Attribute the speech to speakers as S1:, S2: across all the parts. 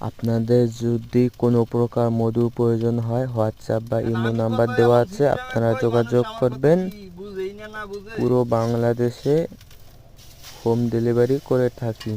S1: আপনাদের যদি কোনো প্রকার মধু প্রয়োজন হয় হোয়াটসঅ্যাপ বা ইমো নাম্বার দেওয়া আছে আপনারা যোগাযোগ করবেন। পুরো বাংলাদেশে হোম ডেলিভারি করে থাকি।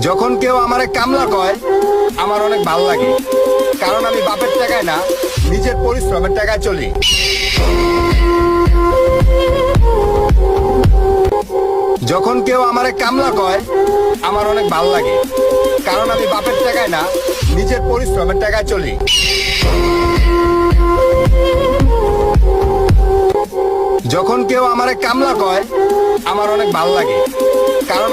S2: যখন কেউ আমারে কামলা কয়, আমার অনেক ভালো লাগে। কারণ আমি বাপের টাকায় না, নিজের পরিশ্রমের টাকায় চলি। যখন কেউ আমারে কামলা কয়, আমার অনেক ভালো লাগে। কারণ আমি বাপের টাকায় না, নিজের পরিশ্রমের টাকায় চলি। যখন কেউ আমারে কামলা কয়, আমার অনেক ভালো লাগে। কারণ